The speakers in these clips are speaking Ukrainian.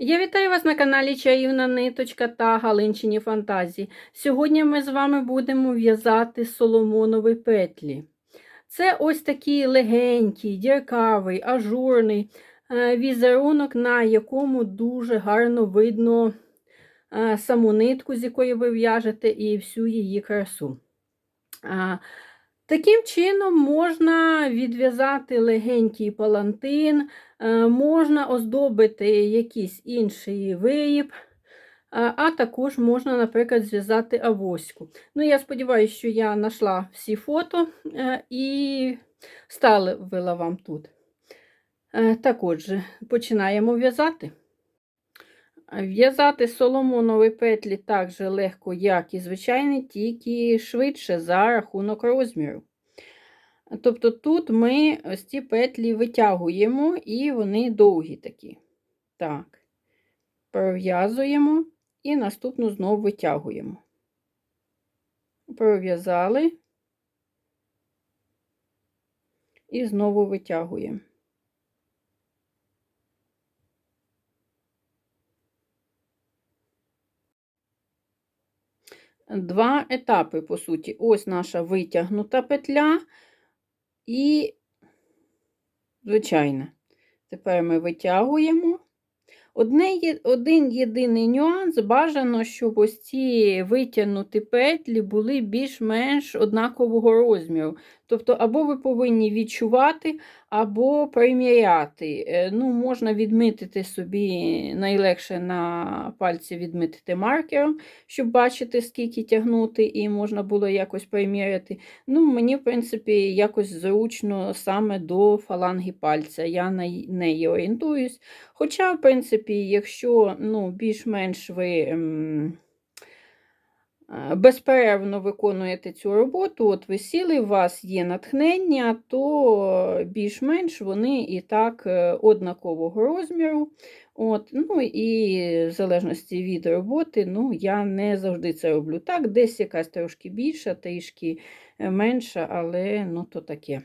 Я вітаю вас на каналі Чаївна Ниточка та Галинчині Фантазії. Сьогодні ми з вами будемо в'язати соломонові петлі. Це ось такий легенький, діркавий, ажурний е, візерунок, на якому дуже гарно видно е, саму нитку, з якої ви в'яжете, і всю її красу. Таким чином можна відв'язати легенький палантин, е, можна оздобити якийсь інший виріб, а а також можна, наприклад, зв'язати авоську. Ну, Я сподіваюся, що я знайшла всі фото е, і ставила вам тут. Е, Так отже, починаємо в'язати. В'язати соломонові петлі так же легко, як і звичайні, тільки швидше за рахунок розміру. Тобто тут ми ось ці петлі витягуємо, і вони довгі такі. Так, пров'язуємо і наступну знову витягуємо. Пров'язали і знову витягуємо. Два етапи, по суті. Ось наша витягнута петля і звичайна. Тепер ми витягуємо. Одне, Один єдиний нюанс бажано, щоб ось ці витягнуті петлі були більш-менш однакового розміру. Тобто, або ви повинні відчувати, або приміряти. Е, ну, Можна відмітити собі найлегше на пальці відмітити маркером, щоб бачити, скільки тягнути, і можна було якось приміряти. Ну, Мені, в принципі, якось зручно саме до фаланги пальця. Я на неї орієнтуюсь. Хоча, в принципі, якщо ну, більш-менш ви. Ем, безперервно виконуєте цю роботу, от ви сіли, у вас є натхнення, то більш-менш вони і так е, однакового розміру. От, ну І в залежності від роботи, ну, я не завжди це роблю. Так, десь якась трошки більша, трішки е, менша, але ну, то таке.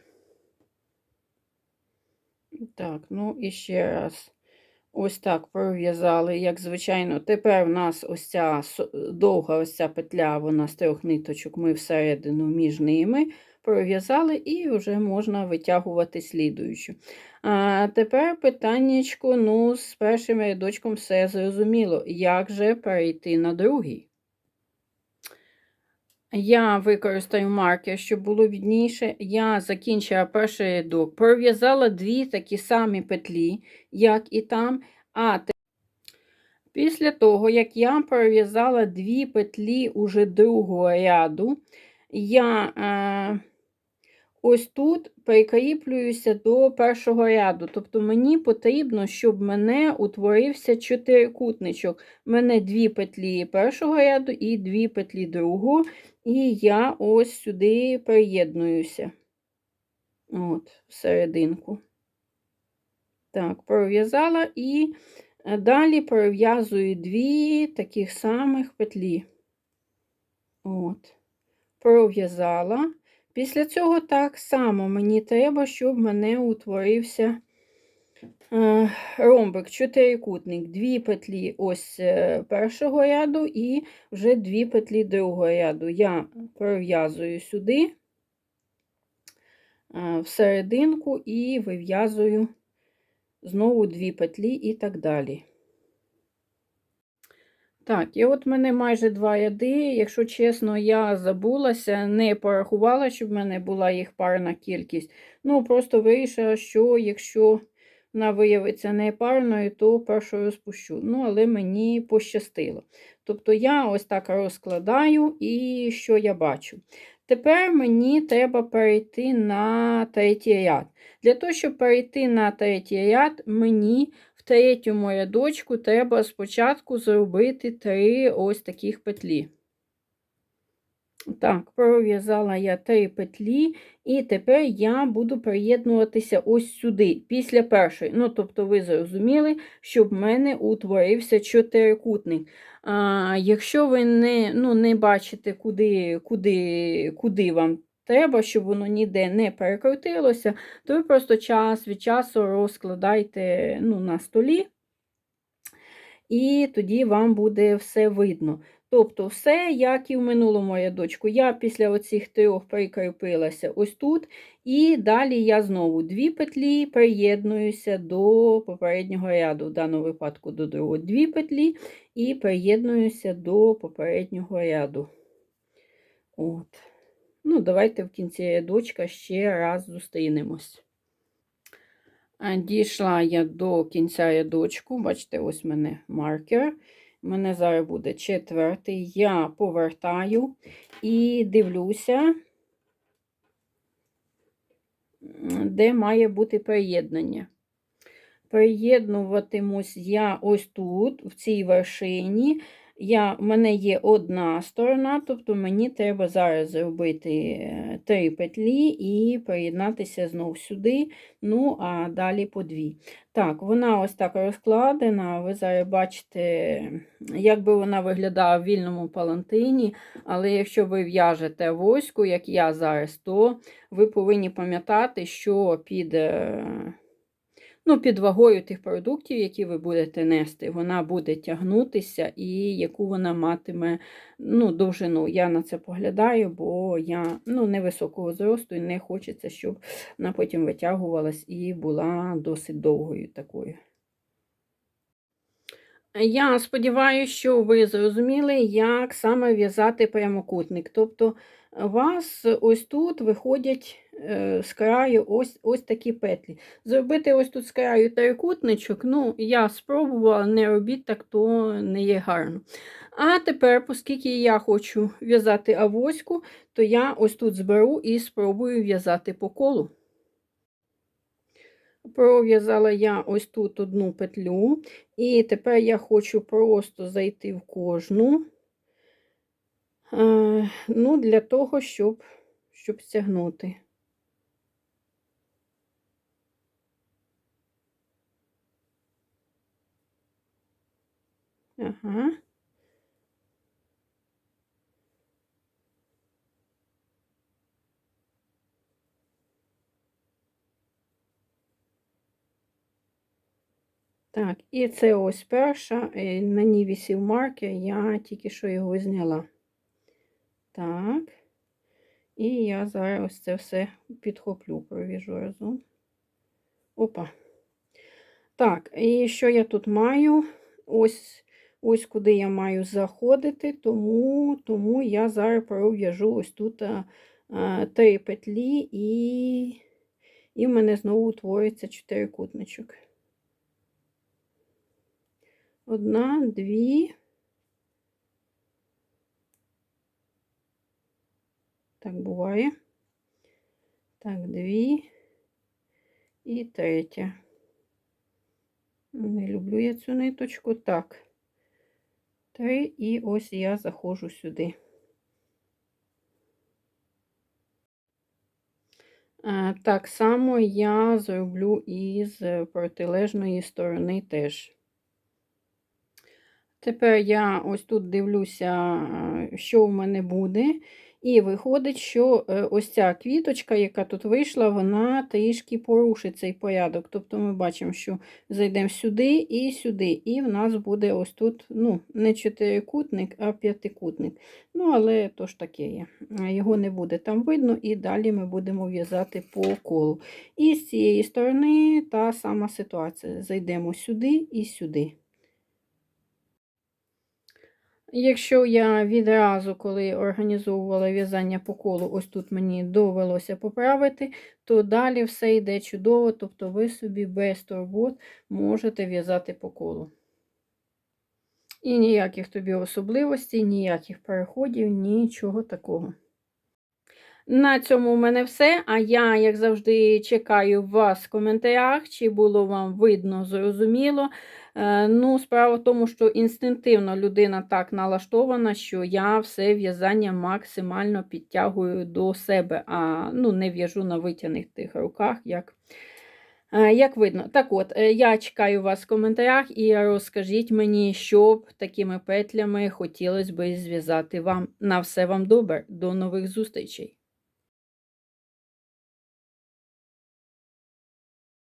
Так, ну і ще раз. Ось так пров'язали, як звичайно. Тепер у нас ось ця довга ось ця петля, вона з трьох ниточок, ми всередину між ними пров'язали і вже можна витягувати слідуючу. А тепер питаннячко, ну, з першим рядочком все зрозуміло. Як же перейти на другий? Я використаю маркер, щоб було відніше. Я закінчила перший рядок, пров'язала дві такі самі петлі, як і там. А після того, як я пров'язала дві петлі уже другого ряду, я е, ось тут прикріплююся до першого ряду. Тобто мені потрібно, щоб мене утворився чотирикутничок. У мене дві петлі першого ряду і дві петлі другого. І я ось сюди приєднуюся. От, всерединку. Так, пров'язала і е, далі пров'язую дві таких самих петлі. От, пров'язала. Після цього так само мені треба, щоб в мене утворився Е, ромбик, чотирикутник, дві петлі ось е, першого ряду і вже дві петлі другого ряду. Я пров'язую сюди, е, в серединку і вив'язую знову дві петлі і так далі. Так, і от в мене майже два ряди. Якщо чесно, я забулася, не порахувала, щоб в мене була їх парна кількість. Ну, просто вирішила, що якщо вона виявиться непарною, то першу розпущу. Ну, але мені пощастило. Тобто я ось так розкладаю, і що я бачу? Тепер мені треба перейти на третій ряд. Для того, щоб перейти на третій ряд, мені в третьому рядочку треба спочатку зробити три ось таких петлі. Так, пров'язала я три петлі, і тепер я буду приєднуватися ось сюди, після першої. Ну, тобто, ви зрозуміли, щоб в мене утворився чотирикутник. А, Якщо ви не ну, не бачите, куди, куди, куди вам треба, щоб воно ніде не перекрутилося, то ви просто час від часу розкладайте ну, на столі. і тоді вам буде все видно. Тобто, все, як і в минулому рядочку. Я після оцих трьох прикріпилася ось тут, і далі я знову дві петлі приєднуюся до попереднього ряду, в даному випадку до другого дві петлі, і приєднуюся до попереднього ряду. От. Ну, давайте в кінці рядочка ще раз зустрінемось. Дійшла я до кінця рядочку. Бачите, ось в мене маркер. У мене зараз буде четвертий. Я повертаю і дивлюся, де має бути приєднання. Приєднуватимусь я ось тут, в цій вершині. Я, У мене є одна сторона, тобто мені треба зараз зробити е, три петлі і приєднатися знову сюди, ну, а далі по дві. Так, вона ось так розкладена. Ви зараз бачите, як би вона виглядала в вільному палантині, але якщо ви в'яжете воську, як я зараз, то ви повинні пам'ятати, що під. Ну, під вагою тих продуктів, які ви будете нести, вона буде тягнутися і яку вона матиме ну, довжину. Я на це поглядаю, бо я ну, невисокого зросту і не хочеться, щоб вона потім витягувалась і була досить довгою такою. Я сподіваюся, що ви зрозуміли, як саме в'язати прямокутник. Тобто, у вас ось тут виходять з краю ось ось такі петлі. Зробити ось тут з краю трикутничок, ну, я спробувала, не робіть так, то не є гарно. А тепер, оскільки я хочу в'язати авоську, то я ось тут зберу і спробую в'язати по колу. Пров'язала я ось тут одну петлю, і тепер я хочу просто зайти в кожну, е, ну, для того, щоб, щоб стягнути. Ага. Так, і це ось перша, е, на ній висів маркер, я тільки що його зняла. Так, і я зараз ось це все підхоплю, провіжу разом. Опа. Так, і що я тут маю? Ось ось куди я маю заходити, тому тому я зараз пров'яжу ось тут а, а, три петлі, і, і в мене знову утвориться чотирикутничок. Одна, дві. Так буває. Так, дві і третя. Не люблю я цю ниточку. Так. Три, і ось я заходжу сюди. Так само я зроблю і з протилежної сторони теж. Тепер я ось тут дивлюся, що в мене буде. І виходить, що е, ось ця квіточка, яка тут вийшла, вона трішки порушить цей порядок. Тобто ми бачимо, що зайдемо сюди і сюди. І в нас буде ось тут ну, не чотирикутник, а п'ятикутник. Ну, але то ж таке є. Його не буде там видно, і далі ми будемо в'язати по колу. І з цієї сторони та сама ситуація. Зайдемо сюди і сюди. Якщо я відразу, коли організовувала в'язання по колу, ось тут мені довелося поправити, то далі все йде чудово, тобто ви собі без турбот можете в'язати по колу. І ніяких тобі особливостей, ніяких переходів, нічого такого. На цьому в мене все. А я, як завжди, чекаю вас в коментарях, чи було вам видно, зрозуміло. Е, ну, Справа в тому, що інстинктивно людина так налаштована, що я все в'язання максимально підтягую до себе, а ну, не в'яжу на витягнутих руках, як е, як видно. Так от, е, я чекаю вас в коментарях і розкажіть мені, що такими петлями хотілося б зв'язати вам. На все вам добре. До нових зустрічей!